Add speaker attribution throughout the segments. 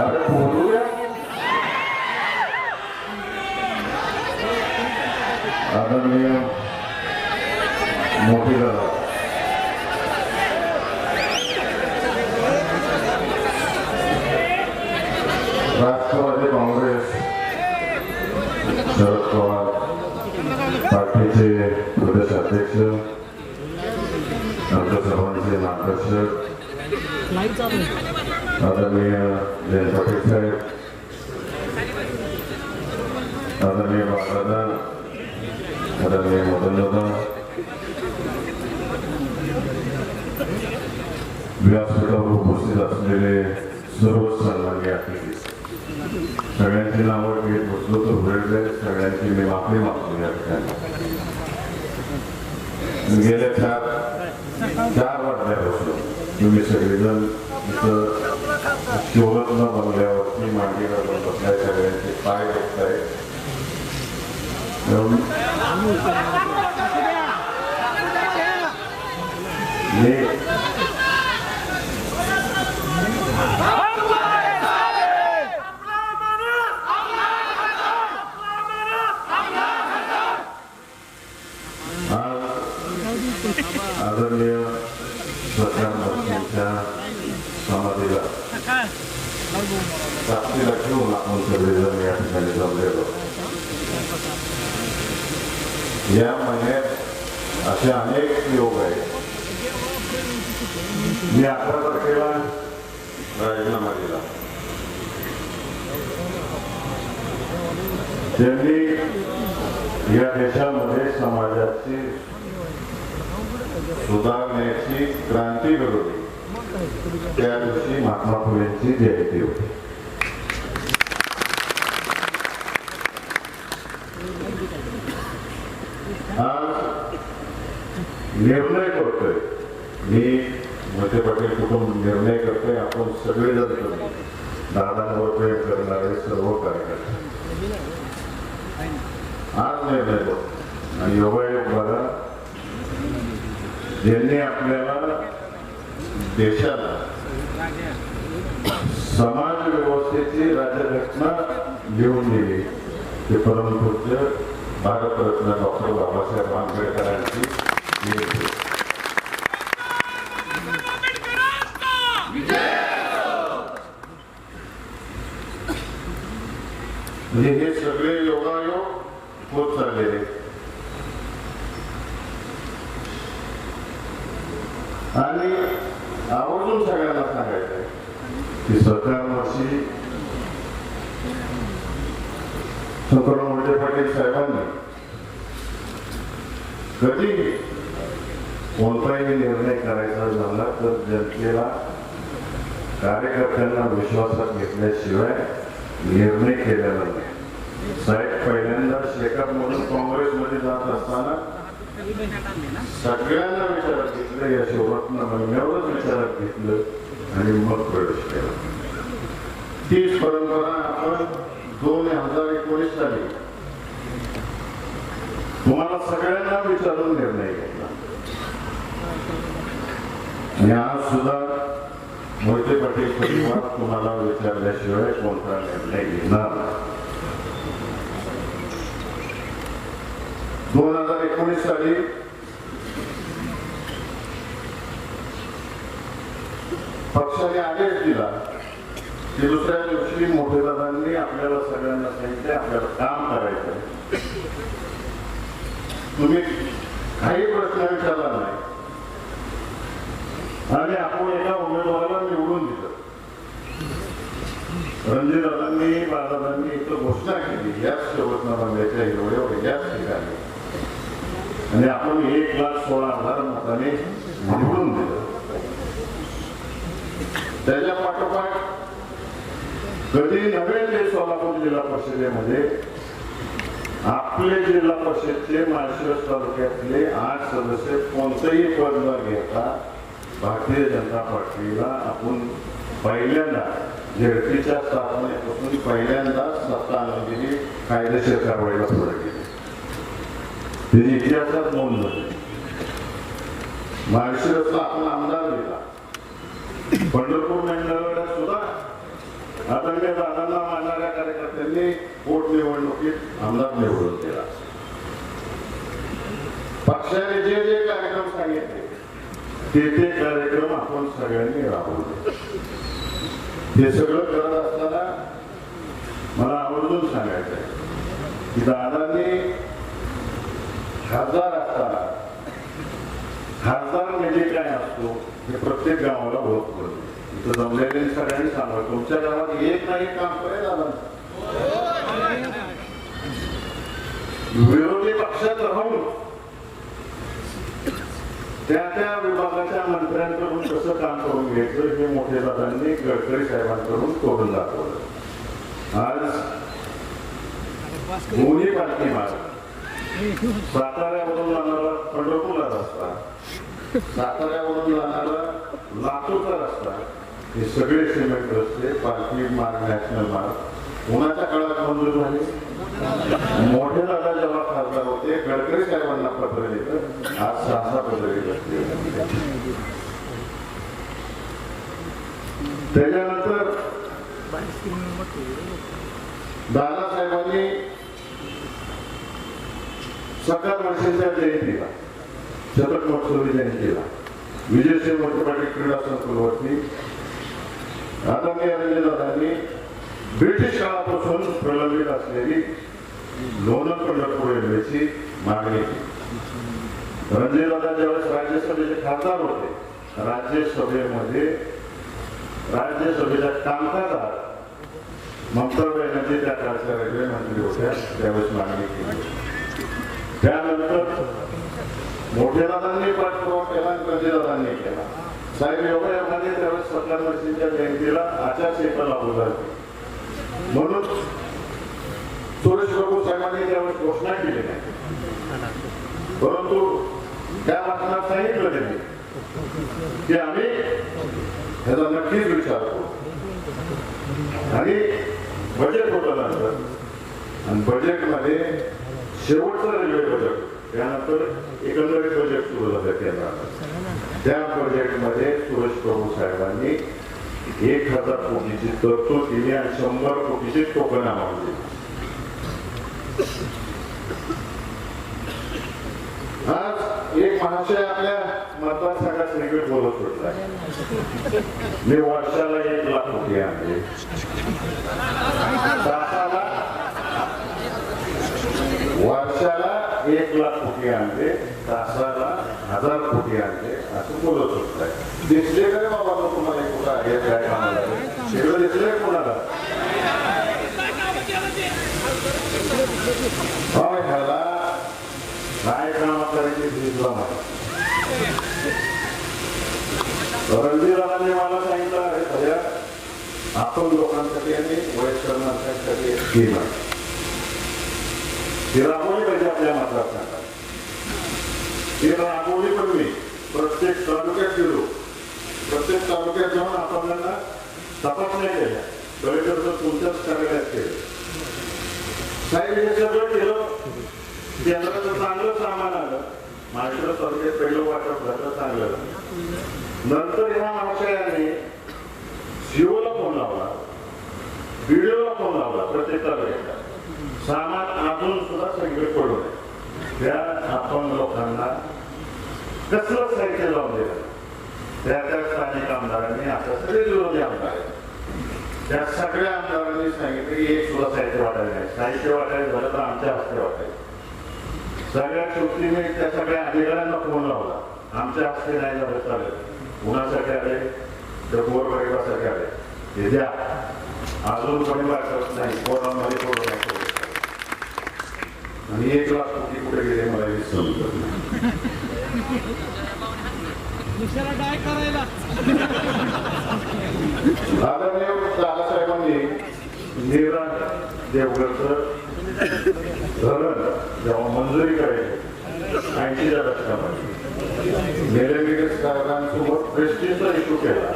Speaker 1: Tá por आदरणीय मदन व्यासपीठावर उपस्थित असलेले सर्व सन्मान्य अतिथी. सगळ्यांची नावं घेत बसलो तर वेळ जाईल सगळ्यांची मी माफी मागतो या ठिकाणी. गेल्या चार चार वाजल्या बसलो. तुम्ही सगळेजण इथं शिवरत्न बंगल्यावरती मांडीवर बसलाय सगळ्यांचे पाय बघताय मी आज आदरणीय सरकार मंत्र्यांच्या समाधीला साक्षीला घेऊन आपण सगळेजण या ठिकाणी जमलेलो या महिन्यात असे अनेक योग आहेत मी अकरा तारखेला राजीनामा दिला त्यांनी या देशामध्ये समाजाची सुधारण्याची क्रांती घडवली त्या दिवशी महात्मा फुलेंची जयंती होती. आज निर्णय करतोय. मी मोठे पाटील कुटुंब निर्णय करतोय. आपण सगळेजण करतो दादांवर प्रेम करणारे सर्व कार्यकर्ते. आज निर्णय करतो आणि योगायोग बघा ज्यांनी आपल्याला देशाला. समाज व्यवस्थेची राज्यघटना लिहून दिली. ते परमपूज्य भारतरत्न डॉक्टर बाबासाहेब आंबेडकरांची म्हणजे हे सगळे योगायोग होत चाललेले आणि आवर्जून सगळ्यांना सांगायचं आहे की सरकारवर्षी शंकरराव मोठे पाटील साहेबांनी कधी कोणताही निर्णय करायचा झाला तर जनतेला कार्यकर्त्यांना विश्वासात घेतल्याशिवाय निर्णय केलेला नाही. साहेब पहिल्यांदा शेखर म्हणून काँग्रेसमध्ये जात असताना सगळ्यांना विचारात घेतलं या शिवरत्न महिन्यावरच विचारात घेतलं आणि मग प्रवेश केला. तीच परंपरा आपण दोन हजार एकोणीस साली तुम्हाला सगळ्यांना विचारून निर्णय घेतला. आणि आज सुद्धा मोहिते पाटील परिवार तुम्हाला विचारल्याशिवाय कोणता निर्णय घेणार? दोन हजार एकोणीस साली पक्षाने आदेश दिला की दुसऱ्या दिवशी मोठे दादांनी आपल्याला सगळ्यांना सांगितले आपल्याला काम करायचं तुम्ही काही प्रश्न विचारला नाही. आणि आपण एका उमेदवाराला निवडून दिलं. रणजितदादांनी बाळदादांनी एक घोषणा केली याच शेवटना बांधायच्या एवढ्या याच ठिकाणी. आणि आपण एक लाख सोळा हजार मताने निवडून दिलं. त्याच्या पाठोपाठ कधी नव्हे ते सोलापूर जिल्हा परिषदेमध्ये आपले जिल्हा परिषदचे माळशिरस तालुक्यातले आठ सदस्य कोणतंही पद न घेता भारतीय जनता पार्टीला आपण पहिल्यांदा झेडपीच्या स्थापनेपासून पहिल्यांदा सत्ता आणून दिली कायदेशीर कारवाईला पुढे गेली. त्याची इतिहासात नोंद झाली. माळशिरसला आपण आमदार दिला पंढरपूर मंडळ आदरणीय दादांना मानणाऱ्या कार्यकर्त्यांनी पोट निवडणुकीत आमदार निवडून दिला. पक्षाने जे जे कार्यक्रम सांगितले ते ते कार्यक्रम आपण सगळ्यांनी राबवले हे सगळं करत असताना मला आवर्जून सांगायचं आहे की दादांनी खासदार असताना खासदार म्हणजे काय असतो हे प्रत्येक गावाला ओळख पडतो. जमलेले सगळ्यांनी सांगा. तुमच्या गावात एक ना एक काम करे विरोधी पक्षात राहून त्या त्या विभागाच्या मंत्र्यांकडून कसं काम करून घ्यायचं हे मोठे दादांनी गडकरी साहेबांकडून करून दाखवलं. आज दोन्ही पालखी मार्ग साताऱ्यावरून जाणारा पंढरपूरला रस्ता. साताऱ्यावरून जाणारा हे सगळे सिमेंट रस्ते पालखी मार्ग नॅशनल मार्ग. कोणाच्या काळात मंजूर झाले? मोठे दादा जेव्हा खासदार होते गडकरी साहेबांना पत्र लिहिलं. आज सहा सहा पत्र लिहिलं. त्याच्यानंतर दादासाहेबांनी सकाळ वर्षाच्या जयंतीला शतक महोत्सवी जयंतीला विजयसिंह मोठे पाटील क्रीडा संकुलवरती आदरणीय रणजितदादांनी ब्रिटिश काळापासून प्रलंबित असलेली लोणंद पंढरपूर रेल्वेची मागणी केली रणजितदादा ज्यावेळेस राज्यसभेचे खासदार होते. राज्यसभेमध्ये राज्यसभेच्या कामकाजात ममता बॅनर्जी त्या काळच्या रेल्वे मंत्री होत्या. त्यावेळेस मागणी केली त्यानंतर मोठ्या दादांनी पाठपुरावा केला आणि रणजितदादांनी केला. साहेब योगायोगाने त्यावेळेस सत्तर वर्षीच्या जयंतीला आचारसंहिता लागू झाली. म्हणून सुरेश प्रभू साहेबांनी त्यावेळेस घोषणा केली नाही. परंतु त्या भाषणात सांगितलं त्यांनी की आम्ही ह्याचा नक्कीच विचार करू. आणि बजेट होतं नंतर आणि बजेटमध्ये शेवटचं रेल्वे बजेट त्यानंतर एकंदरीत बजेट सुरू झालं केंद्रात त्या प्रोजेक्टमध्ये सुरेश प्रभू साहेबांनी एक हजार कोटीची तरतूद दिली आणि शंभर कोटीची टोकन मागली आज एक महाशय आपल्या मतदारसंघात वेगळी बोलत सुटला मी वर्षाला एक लाख कोटी आणले वर्षाला एक लाख कोटी आणले तासाला हजार कोटी आणले असं बोलत होत दिसले का बाबा मग तुम्हाला कुठं आहे काय कामाला आहे? सगळं दिसले कोणाला होय ह्याला काय काम करायचे दिसला मला रणजितदादांनी मला सांगितलं अरे भैया आपण लोकांसाठी आणि वयस्करांसाठी केला हे राबवली पाहिजे आपल्या मतदारसंघात ती राबवली पण मी. प्रत्येक तालुक्यात गेलो. प्रत्येक तालुक्यात जाऊन आपल्याला तपासण्या केल्या. कलेक्टरचं तुमच्याच कार्यालयात केलं. साहेब हे सगळं केलं. केंद्राचं चांगलं सामान आलं. माझ्या तालुक्यात पहिलं वाटप झालं चांगलं. नंतर ह्या महाशयाने जिओला फोन लावला. व्हिडिओला फोन लावला प्रत्येक तालुक्याला सामान अजून सुद्धा सगळे पडू त्या आपण लोकांना कसलं साहित्य लावून दिलं त्या त्या स्थानिक आमदारांनी आता सगळे विरोधी आमदार त्या सगळ्या आमदारांनी सांगितलं की एक सुद्धा साहित्य वाटायला नाही. साहित्य वाटायचं झालं तर आमच्या हस्ते वाटायचं. सगळ्या शेवटी त्या सगळ्या अधिकाऱ्यांना फोन लावला. आमच्या हस्ते नाही झालं चालेल. कुणासाठी आले? तर गोरगरिबासाठी आले. हे द्या. अजून कोणी वाटत नाही. कोणामध्ये कोण नाही? आणि एक लाख कोटी कुठे गेले मला हे समजत नाही आदरणीय दादासाहेबांनी नीरा देवगडचं धरण जेव्हा मंजुरी करायची ऐंशीच्या दशकामध्ये निलंगेकर साहेबांसोबत प्रेस्टिजचा इश्यू केला.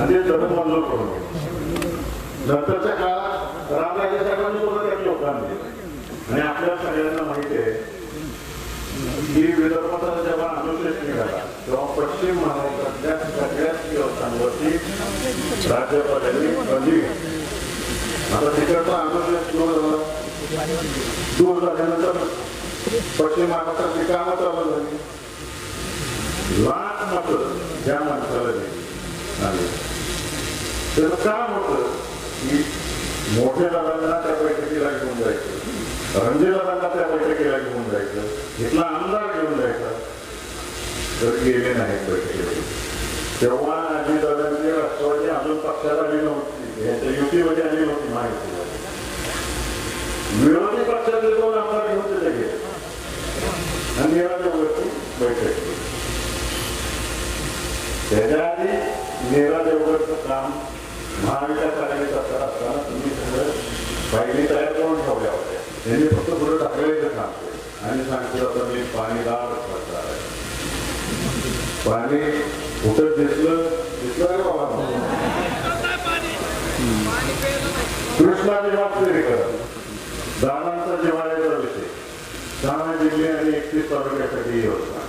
Speaker 1: आणि ते धरण मंजूर करून. नंतरच्या काळात रामराजे साहेबांनी सुद्धा योगदान दिलं. आणि आपल्या सगळ्यांना माहिती आहे की विदर्भाचा जेव्हा अनुशेष निघाला तेव्हा पश्चिम महाराष्ट्रातल्या सगळ्याच व्यवस्थांवरती राज्यपालांनी बंदी आता तिकडचा अनुशेष दूर झाला दूर झाल्यानंतर पश्चिम महाराष्ट्रातली कामं चालू झाली. लाख मतं ज्या माणसाला दिली. आली त्याचं काम होतं की मोठ्या दादांना त्या बैठकीला घेऊन जायचं? रणजीला दादांना त्या बैठकीला घेऊन जायचं. इथला आमदार घेऊन जायचा. तर गेले नाहीत बैठकीला. तेव्हा अजितदादांची राष्ट्रवादी अजून पक्षाला आली नव्हती. यांच्या युतीमध्ये आली नव्हती माहिती विरोधी पक्षातले दोन आमदार घेऊन तिथे गेले आणि निरादेवगडची बैठक केली त्याच्या आधी नीरा देवगडचं काम महाविकास आघाडी सरकार असताना तुम्ही सगळं फायली तयार करून ठेवल्या होत्या त्यांनी फक्त पुढे टाकलेलं काम केलं आणि सांगतो आता मी पाणीदार सरकार आहे पाणी कुठं दिसलं दिसलं रे बाबा कृष्णा विभाग दानांचा जिव्हाळ्याचा विषय. सहा जिल्हे आणि एकतीस तालुक्यासाठी योजना.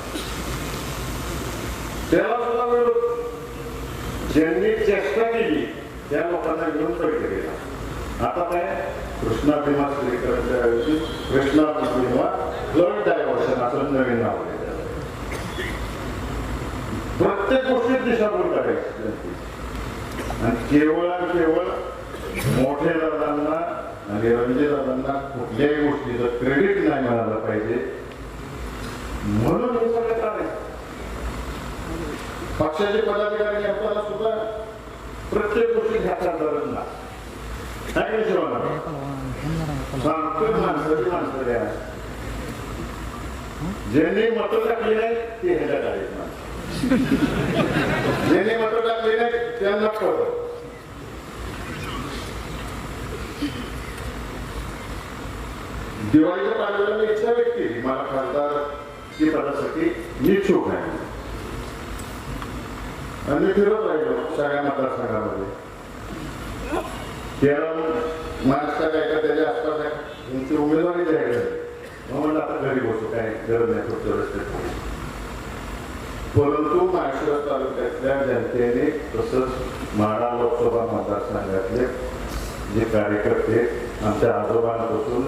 Speaker 1: त्याला सुद्धा विरोध ज्यांनी चेष्टा केली त्या लोकांना घेऊन बैठकीला आता काय? कृष्णा भीमा श्रीकरांच्या ऐवजी कृष्णा भीमा फ्लड डायव्हर्शन असं नवीन नाव प्रत्येक गोष्टीत दिशाभूल करायची. आणि केवळ आणि केवळ मोठे दादांना आणि रणजित दादांना कुठल्याही गोष्टीचं क्रेडिट नाही मिळालं पाहिजे. म्हणून हे सगळं करायचं पक्षाचे पदाधिकारी असताना सुद्धा प्रत्येक गोष्टी घ्यायचा गरज नाही सांगतोय माणसाची माणसं द्या. ज्यांनी मतं टाकली नाही ते ह्याच्या आहेत माणसं. ज्यांनी मतं टाकली नाही त्यांना कळत. दिवाळीच्या पाडव्याला मी इच्छा व्यक्त केली. मला खासदार की पदासाठी मी इच्छुक आहे. आणि मी फिरत राहिलो सगळ्या मतदारसंघामध्ये. केरळ महाराष्ट्र काय का त्याच्या आसपास आहे त्यांची उमेदवारी जाहीर झाली. मग म्हणलं आता घरी बसू काय गरज नाही पुढच्या रस्त्यात परंतु माळशिरस तालुक्यातल्या जनतेने तसंच माडा लोकसभा मतदारसंघातले जे कार्यकर्ते आमच्या आजोबांपासून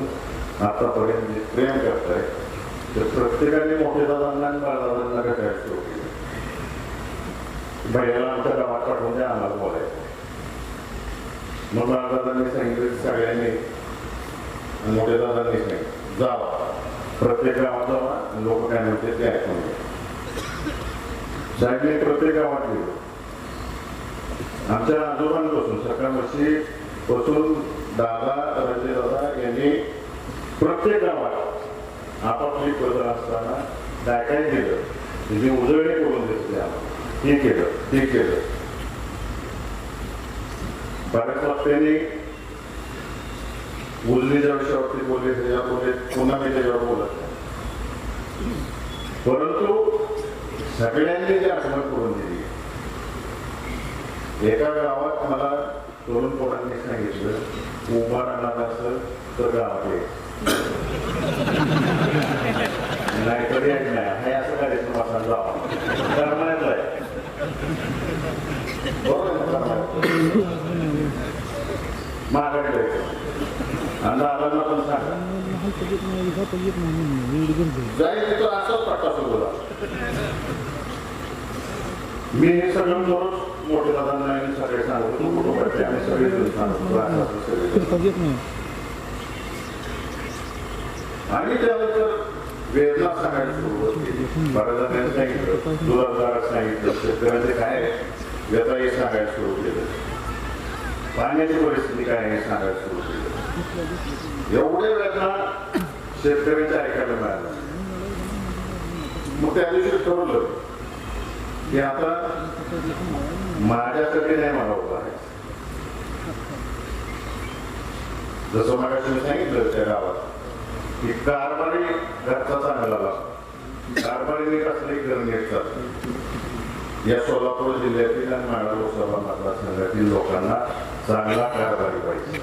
Speaker 1: आतापर्यंत जे प्रेम करतायत ते प्रत्येकाने मोठे दादांना आणि बाळदादांना कसं असतो भैयाला आमच्या गावात पाठवून द्या आम्हाला बोलायचं मग बाळदादांनी सांगितलं सगळ्यांनी आणि मोठ्या दादांनी सांगितलं जावा. प्रत्येक गावात जावा लोक काय म्हणते ते ऐकून घ्या. मी प्रत्येक गावात गेलो. आमच्या आजोबांपासून सकाळवर्षी पासून दादा रणजित दादा यांनी प्रत्येक गावात आपापली पदं असताना काय काय केलं त्याची उजळणी करून देत आम्हाला हे केलं ते केलं. बऱ्याच त्यांनी उजनीच्या विषयावरती बोलले त्याच्यावर बोलले पुन्हा मी त्याच्यावर बोलत नाही. परंतु सगळ्यांनी जी आठवण करून दिली. एका गावात मला तरुण पोरांनी सांगितलं उभा राहणार असं तर गावात नाही कधी येत नाही हे असं कार्यक्रम माझा जावा करण्याचं आहे बरोबर आहे आणि दादांना पण सांगा जाईल तिथं असंच पट्टा सुरू मी हे सगळं मोठे दादांना सगळे सांगतो. कुटुंबाचे आम्ही सगळे सांगतो. आणि त्यानंतर वेदना सांगायला सुरुवात केली महाराजांनी सांगितलं तुला सांगितलं. शेतकऱ्यांचे काय व्यथा हे सांगायला सुरू केलं. पाण्याची परिस्थिती काय आहे हे सांगायला सुरू केलं. एवढे वेदना शेतकऱ्यांच्या ऐकायला मिळाल्या. मग त्या दिवशी ठरवलं की आता माझ्यासाठी नाही मला उभा आहे जसं मला तुम्ही सांगितलं त्या गावात की कारभारी घरचा चांगला लागतो कारभारीने कसले घर घेतात या सोलापूर जिल्ह्यातील आणि माळा लोकसभा मतदारसंघातील लोकांना चांगला कारभारी पाहिजे.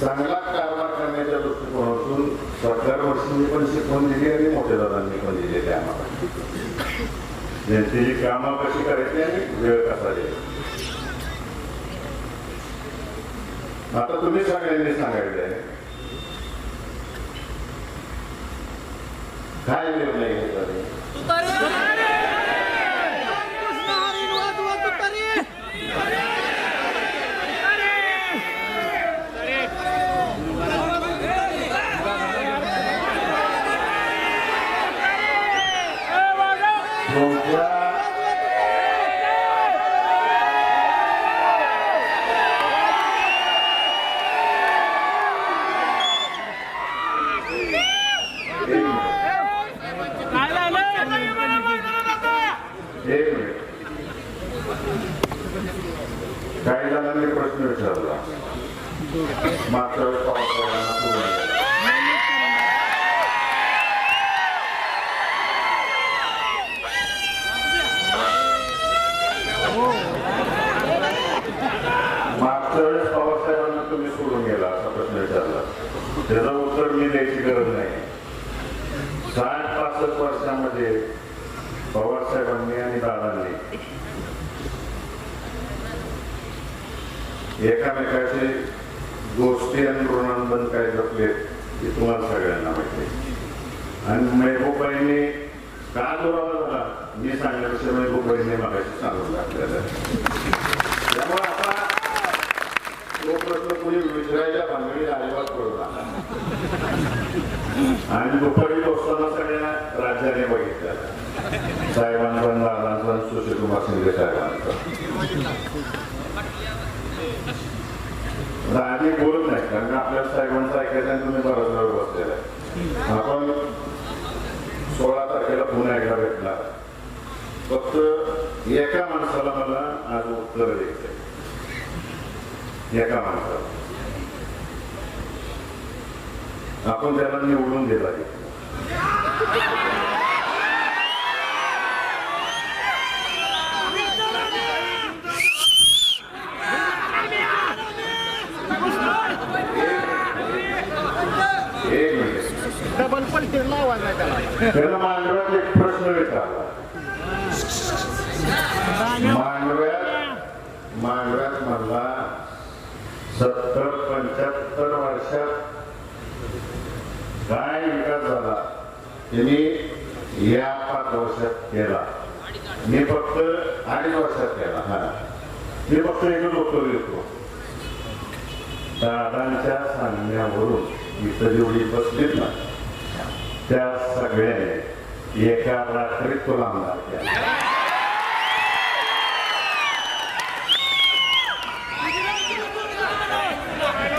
Speaker 1: चांगला कारभार करण्याच्या दृष्टिकोनातून सरकार वर्षांनी पण शिकवून दिली आणि मोठ्या दादांनी पण दिलेली आम्हाला. म्हणजे जी कामं कशी करायची आणि वेळ कसा द्यायचा आता तुम्ही सगळ्यांनी सांगायचंय. काय निर्णय घेतला मात्र वेळेस पावसाळ्याला पूर्ण मागच्या वेळेस पवारसाहेबांना तुम्ही सोडून गेला असा प्रश्न विचारला त्याचं उत्तर मी द्यायची गरज नाही साठ पासष्ट वर्षामध्ये पवारसाहेबांनी आणि दादांनी एकामेकाचे गोष्टी आणि ऋणांबंध काय जपले हे तुम्हाला सगळ्यांना माहिती आणि मेहबूबाईंनी का जोराला झाला? मी सांगण्यापेक्षा मेहबूबाईंनी मागाशी सांगून टाकलेलं आहे. त्यामुळे आता तो प्रश्न कुणी विचारायच्या भानगडी अजिबात करू आणि दुपारी बसताना सगळ्या राज्याने बघितलं. साहेबांचा दादांचा सुशीलकुमार शिंदे साहेबांचा. आता बोलत नाही कारण का आपल्या साहेबांचं ऐकायचं आणि तुम्ही बराच वेळ बसलेला आहे. आपण सोळा तारखेला पुन्हा एकदा भेटला फक्त एका माणसाला मला आज उत्तर द्यायचं एका माणसाला. आपण त्याला निवडून दिला
Speaker 2: त्याला
Speaker 1: मांडव्यात एक प्रश्न विचारला मांडव्यात मांडव्यात म्हणला सत्तर पंच्याहत्तर वर्षात काय विकास झाला. त्यांनी या पाच वर्षात केला. मी फक्त अडीच वर्षात केला हा. मी फक्त एकच उत्तर देतो दादांच्या सांगण्यावरून इथं जेवढी बसलीत ना त्या सगळ्याने एका रात्रीत तुला आमदार केला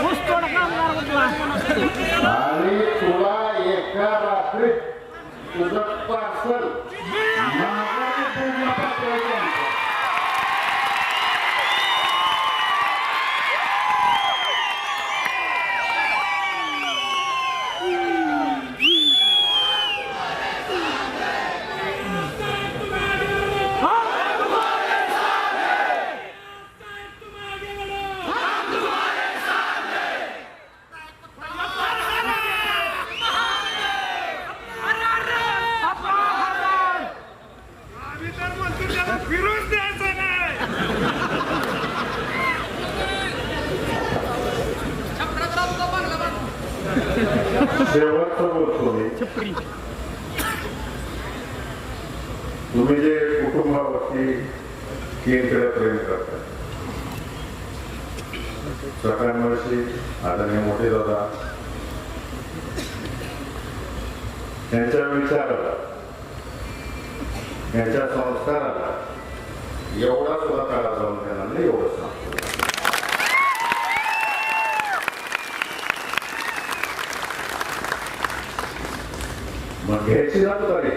Speaker 2: ऊस तोड कामगार म्हटला
Speaker 1: आणि तुला एका रात्रीत तुझं पार्सल माघारी पूर्ण पाठवायचं.
Speaker 3: आम्ही तर म्हणतो त्याला फिरूच द्यायचं नाही
Speaker 1: शेवटचं बोलतो मी तुम्ही जे कुटुंबावरती केंद्र प्रेम करता सगळ्यांवर्षी आदरणीय मोठे दादा त्यांच्या विचाराला त्यांच्या संस्काराला एवढा सुद्धा काळा जाऊन देणार नाही एवढं सांगतो मग घ्यायची जबाबदारी